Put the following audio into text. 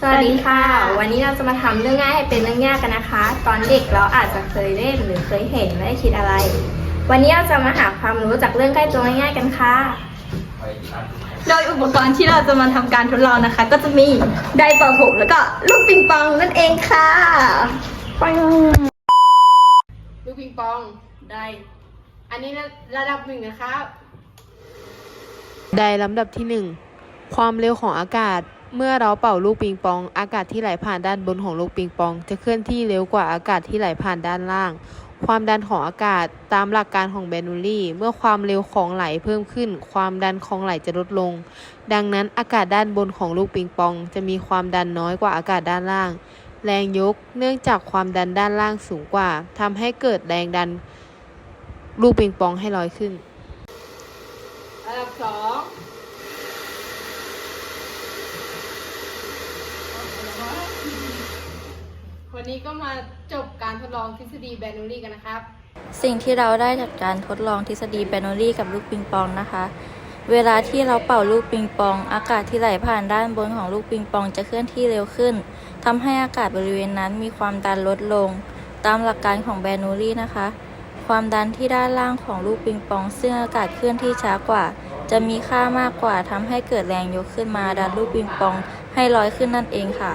สวัสดีค่ะ วันนี้เราจะมาทำเรื่องง่ายให้เป็นเรื่องยากกันนะคะ ตอนเด็กเราอาจจะเคยเล่นหรือเคยเห็นไม่ได้คิดอะไร วันนี้เราจะมาหาความรู้จากเรื่องใกล้ตัวง่ายๆกันค่ะ โดยอุปกรณ์ที่เราจะมาทำการทดลองนะคะ ก็จะมีไดร์เป่าผมแล้วก็ลูกปิงปองนั่นเองค่ะปังลูกปิงปองได้อันนี้นะระดับหนึ่งนะครับได้ลำดับที่1ความเร็วของอากาศ เมื่อเราเป่าลูกปิงปอง อากาศที่ไหลผ่านด้านบนของลูกปิงปอง จะเคลื่อนที่เร็วกว่าอากาศที่ไหลผ่านด้านล่าง ความดันของอากาศตามหลักการของแบนูลลีเมื่อความเร็วของไหลเพิ่มขึ้น ความดันของไหลจะลดลง ดังนั้นอากาศด้านบนของลูกปิงปอง จะมีความดันน้อยกว่าอากาศด้านล่าง แรงยกเนื่องจากความดันด้านล่างสูงกว่าทำให้เกิดแรงดันลูกปิงปองให้ลอยขึ้นระดับสอง วันนี้ก็มาจบการทดลองทฤษฎีแบรนูลี่กันนะครับ สิ่งที่เราได้จากการทดลองทฤษฎีแบนโนลี่กับลูกปิงปองนะคะ เวลาที่เราเป่าลูกปิงปอง อากาศที่ไหลผ่านด้านบนของลูกปิงปองจะเคลื่อนที่เร็วขึ้นทำให้อากาศบริเวณนั้นมีความดันลดลง ตามหลักการของแบรนูลี่นะคะ ความดันที่ด้านล่างของลูกปิงปอง ซึ่งอากาศเคลื่อนที่ช้ากว่า จะมีค่ามากกว่าทำให้เกิดแรงยกขึ้นมาดันลูกปิงปองให้ลอยขึ้นนั่นเองค่ะ